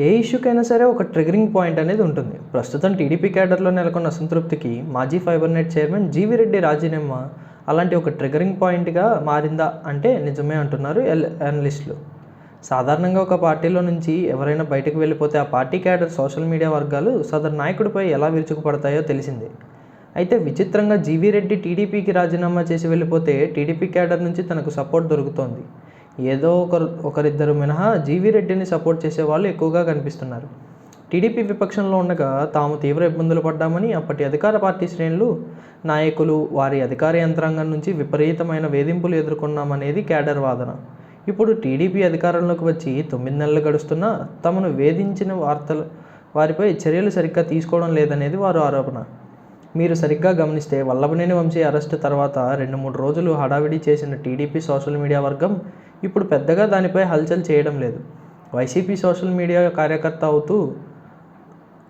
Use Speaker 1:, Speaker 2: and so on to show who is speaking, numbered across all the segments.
Speaker 1: ఏ ఇష్యూకైనా సరే ఒక triggering point అనేది ఉంటుంది. ప్రస్తుతం టీడీపీ క్యాడర్లో నెలకొన్న అసంతృప్తికి మాజీ fiber net chairman G V Reddy రాజీనామా. అలాంటి ఒక ట్రిగరింగ్ పాయింట్గా మారిందా అంటే నిజమే అంటున్నారు ఎల్ అనలిస్టులు సాధారణంగా ఒక పార్టీలో నుంచి ఎవరైనా బయటకు వెళ్ళిపోతే ఆ పార్టీ క్యాడర్ సోషల్ మీడియా వర్గాలు సదరు నాయకుడిపై ఎలా విరుచుకుపడతాయో తెలిసింది. అయితే విచిత్రంగా జీవీ రెడ్డి టీడీపీకి రాజీనామా చేసి వెళ్ళిపోతే టీడీపీ క్యాడర్ నుంచి తనకు సపోర్ట్ దొరుకుతోంది. ఏదో ఒకరు ఒకరిద్దరు మినహా జీవీ రెడ్డిని సపోర్ట్ చేసే వాళ్ళు ఎక్కువగా కనిపిస్తున్నారు. టీడీపీ విపక్షంలో ఉండగా తాము తీవ్ర ఇబ్బందులు పడ్డామని అప్పటి అధికార పార్టీ శ్రేణులు నాయకులు వారి అధికార యంత్రాంగం నుంచి విపరీతమైన వేధింపులు ఎదుర్కొన్నామనేది క్యాడర్ వాదన. ఇప్పుడు టీడీపీ అధికారంలోకి వచ్చి తొమ్మిది నెలలు గడుస్తున్నా తమను వేధించిన వార్తలు వారిపై చర్యలు సరిగ్గా తీసుకోవడం లేదనేది వారు ఆరోపణ. మీరు సరిగ్గా గమనిస్తే వల్లభనేని వంశీ అరెస్ట్ తర్వాత రెండు మూడు రోజులు హడావిడి చేసిన టీడీపీ సోషల్ మీడియా వర్గం ఇప్పుడు పెద్దగా దానిపై హల్చల్ చేయడం లేదు. వైసీపీ సోషల్ మీడియా కార్యకర్త అవుతూ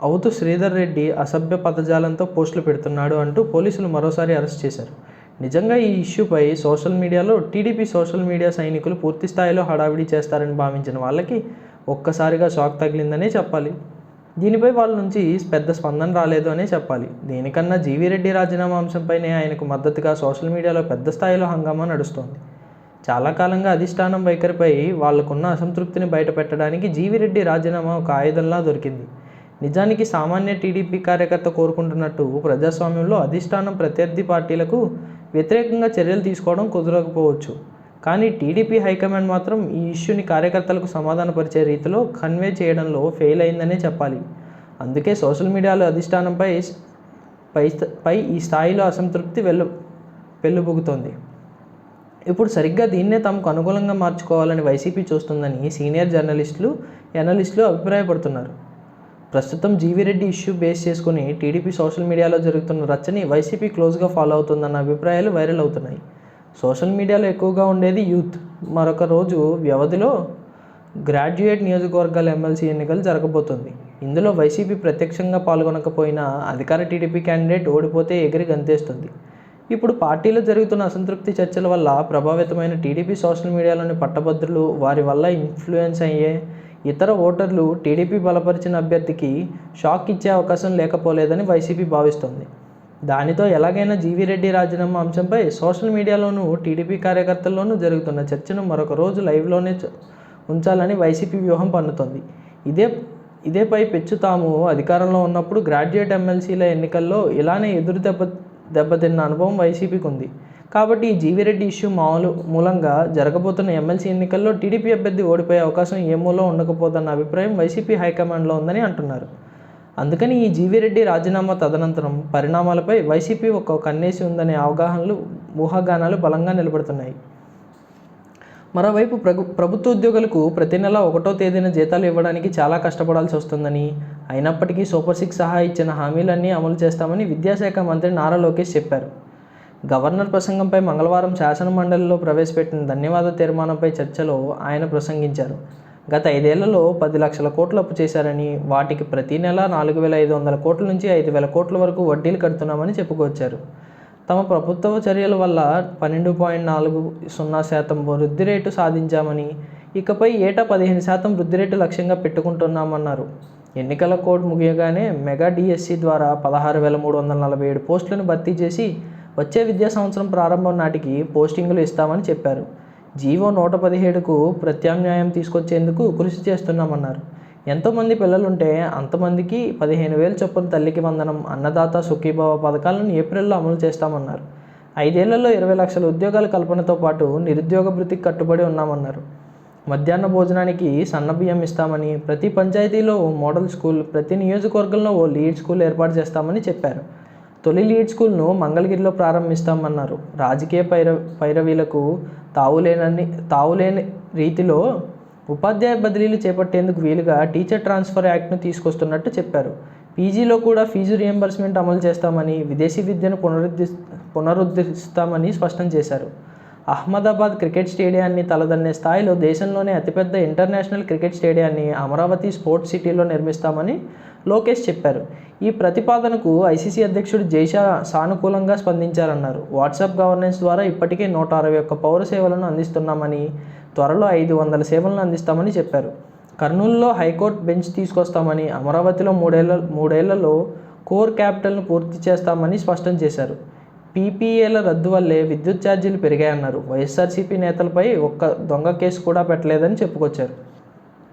Speaker 1: అవుతూ శ్రీధర్ రెడ్డి అసభ్య పదజాలంతో పోస్టులు పెడుతున్నాడు అంటూ పోలీసులు మరోసారి అరెస్ట్ చేశారు. నిజంగా ఈ ఇష్యూపై సోషల్ మీడియాలో టీడీపీ సోషల్ మీడియా సైనికులు పూర్తి స్థాయిలో హడావిడి చేస్తారని భావించిన వాళ్ళకి ఒక్కసారిగా షాక్ తగిలిందనే చెప్పాలి. దీనిపై వాళ్ళ నుంచి పెద్ద స్పందన రాలేదు అనే చెప్పాలి. దీనికన్నా జీవీ రెడ్డి రాజీనామా అంశంపైనే ఆయనకు మద్దతుగా సోషల్ మీడియాలో పెద్ద స్థాయిలో హంగామా నడుస్తోంది. చాలా కాలంగా అధిష్టానం వైఖరిపై వాళ్ళకున్న అసంతృప్తిని బయటపెట్టడానికి జీవిరెడ్డి రాజీనామా ఒక ఆయుధంలా దొరికింది. నిజానికి సామాన్య టీడీపీ కార్యకర్త కోరుకుంటున్నట్టు ప్రజాస్వామ్యంలో అధిష్టానం ప్రత్యర్థి పార్టీలకు వ్యతిరేకంగా చర్యలు తీసుకోవడం కుదరకపోవచ్చు. కానీ టీడీపీ హైకమాండ్ మాత్రం ఈ ఇష్యూని కార్యకర్తలకు సమాధానపరిచే రీతిలో కన్వే చేయడంలో ఫెయిల్ అయిందనే చెప్పాలి. అందుకే సోషల్ మీడియాలో అధిష్టానంపై పై పై ఈ స్థాయిలో అసంతృప్తి వెళ్ళు పెళ్ళుబుగుతోంది ఇప్పుడు సరిగ్గా దీన్నే తమకు అనుకూలంగా మార్చుకోవాలని వైసీపీ చూస్తుందని సీనియర్ జర్నలిస్టులు ఎనలిస్టులు అభిప్రాయపడుతున్నారు. ప్రస్తుతం జీవిరెడ్డి ఇష్యూ బేస్ చేసుకుని టీడీపీ సోషల్ మీడియాలో జరుగుతున్న రచ్చని వైసీపీ క్లోజ్గా ఫాలో అవుతుందన్న అభిప్రాయాలు వైరల్ అవుతున్నాయి. సోషల్ మీడియాలో ఎక్కువగా ఉండేది యూత్. మరొక రోజు వ్యవధిలో గ్రాడ్యుయేట్ నియోజకవర్గాల ఎమ్మెల్సీ ఎన్నికలు జరగబోతుంది. ఇందులో వైసీపీ ప్రత్యక్షంగా పాల్గొనకపోయినా అధికార టీడీపీ క్యాండిడేట్ ఓడిపోతే ఎగిరి గంతేస్తుంది. ఇప్పుడు పార్టీలో జరుగుతున్న అసంతృప్తి చర్చల వల్ల ప్రభావితమైన టీడీపీ సోషల్ మీడియాలోని పట్టభద్రులు వారి వల్ల ఇన్ఫ్లుయెన్స్ అయ్యే ఇతర ఓటర్లు టీడీపీ బలపరిచిన అభ్యర్థికి షాక్ ఇచ్చే అవకాశం లేకపోలేదని వైసీపీ భావిస్తోంది. దానితో ఎలాగైనా జీవీ రెడ్డి రాజీనామా అంశంపై సోషల్ మీడియాలోనూ టీడీపీ కార్యకర్తల్లోనూ జరుగుతున్న చర్చను మరొక రోజు లైవ్లోనే ఉంచాలని వైసీపీ వ్యూహం పన్నుతోంది. ఇదే ఇదేపై పెచ్చు తాము అధికారంలో ఉన్నప్పుడు గ్రాడ్యుయేట్ ఎమ్మెల్సీల ఎన్నికల్లో ఇలానే ఎదురు దెబ్బ దెబ్బతిన్న అనుభవం వైసీపీకి ఉంది కాబట్టి ఈ జీవిరెడ్డి ఇష్యూ మామూలు మూలంగా జరగబోతున్న ఎమ్మెల్సీ ఎన్నికల్లో టీడీపీ అభ్యర్థి ఓడిపోయే అవకాశం ఏ మూలో అభిప్రాయం వైసీపీ హైకమాండ్లో ఉందని అంటున్నారు. అందుకని ఈ జీవిరెడ్డి రాజీనామా తదనంతరం పరిణామాలపై వైసీపీ ఒక కన్నేసి ఉందనే అవగాహనలు ఊహాగానాలు బలంగా నిలబడుతున్నాయి. మరోవైపు ప్రభు ప్రభుత్వ ఉద్యోగులకు ప్రతి నెల ఒకటో తేదీన జీతాలు ఇవ్వడానికి చాలా కష్టపడాల్సి వస్తుందని అయినప్పటికీ సూపర్ సిక్స్ సహా ఇచ్చిన హామీలన్నీ అమలు చేస్తామని విద్యాశాఖ మంత్రి నారా లోకేష్ చెప్పారు. గవర్నర్ ప్రసంగంపై మంగళవారం శాసన మండలిలో ప్రవేశపెట్టిన ధన్యవాద తీర్మానంపై చర్చలో ఆయన ప్రసంగించారు. గత ఐదేళ్ళలో పది లక్షల కోట్లు అప్పు చేశారని వాటికి ప్రతి నెల నాలుగు వేల ఐదు వందల కోట్ల నుంచి ఐదు వేల కోట్ల వరకు వడ్డీలు కడుతున్నామని చెప్పుకొచ్చారు. తమ ప్రభుత్వ చర్యల వల్ల పన్నెండు పాయింట్ నాలుగు సున్నా శాతం వృద్ధి రేటు సాధించామని ఇకపై ఏటా పదిహేను శాతం వృద్ధి రేటు లక్ష్యంగా పెట్టుకుంటున్నామన్నారు. ఎన్నికల కోడ్ ముగియగానే మెగా డిఎస్సి ద్వారా పదహారు వేల మూడు వందల నలభై ఏడు పోస్టులను భర్తీ చేసి వచ్చే విద్యా సంవత్సరం ప్రారంభం నాటికి పోస్టింగులు ఇస్తామని చెప్పారు. జీవో నూట పదిహేడుకు ప్రత్యామ్నాయం తీసుకొచ్చేందుకు కృషి చేస్తున్నామన్నారు. ఎంతోమంది పిల్లలుంటే అంతమందికి పదిహేను వేలు చొప్పున తల్లికి వందనం అన్నదాత సుఖీభావ పథకాలను ఏప్రిల్లో అమలు చేస్తామన్నారు. ఐదేళ్ళలో ఇరవై లక్షల ఉద్యోగాల కల్పనతో పాటు నిరుద్యోగ భృతికి కట్టుబడి ఉన్నామన్నారు. మధ్యాహ్న భోజనానికి సన్నబియ్యం ఇస్తామని ప్రతి పంచాయతీలో ఓ మోడల్ స్కూల్ ప్రతి నియోజకవర్గంలో ఓ లీడ్ స్కూల్ ఏర్పాటు చేస్తామని చెప్పారు. తొలి లీడ్ స్కూల్ను మంగళగిరిలో ప్రారంభిస్తామన్నారు. రాజకీయ పైర పైరవీలకు తావులేనని తావులేని రీతిలో ఉపాధ్యాయ బదిలీలు చేపట్టేందుకు వీలుగా టీచర్ ట్రాన్స్ఫర్ యాక్ట్ను తీసుకొస్తున్నట్టు చెప్పారు. పీజీలో కూడా ఫీజు రియంబర్స్మెంట్ అమలు చేస్తామని విదేశీ విద్యను పునరుద్ధి పునరుద్ధరిస్తామని స్పష్టం చేశారు. అహ్మదాబాద్ క్రికెట్ స్టేడియాన్ని తలదన్నే స్థాయిలో దేశంలోనే అతిపెద్ద ఇంటర్నేషనల్ క్రికెట్ స్టేడియాన్ని అమరావతి స్పోర్ట్స్ సిటీలో నిర్మిస్తామని లోకేష్ చెప్పారు. ఈ ప్రతిపాదనకు ఐసీసీ అధ్యక్షుడు జైషా సానుకూలంగా స్పందించారన్నారు. వాట్సాప్ గవర్నెన్స్ ద్వారా ఇప్పటికే నూట అరవై ఒక్క పౌర సేవలను అందిస్తున్నామని త్వరలో ఐదు వందల సేవలను అందిస్తామని చెప్పారు. కర్నూలులో హైకోర్టు బెంచ్ తీసుకొస్తామని అమరావతిలో మూడేళ్ళ మూడేళ్ళలో కోర్ క్యాపిటల్ను పూర్తి చేస్తామని స్పష్టం చేశారు. పీపీఏల రద్దు వల్లే విద్యుత్ ఛార్జీలు పెరిగాయన్నారు. వైఎస్ఆర్సీపీ నేతలపై ఒక్క దొంగ కేసు కూడా పెట్టలేదని చెప్పుకొచ్చారు.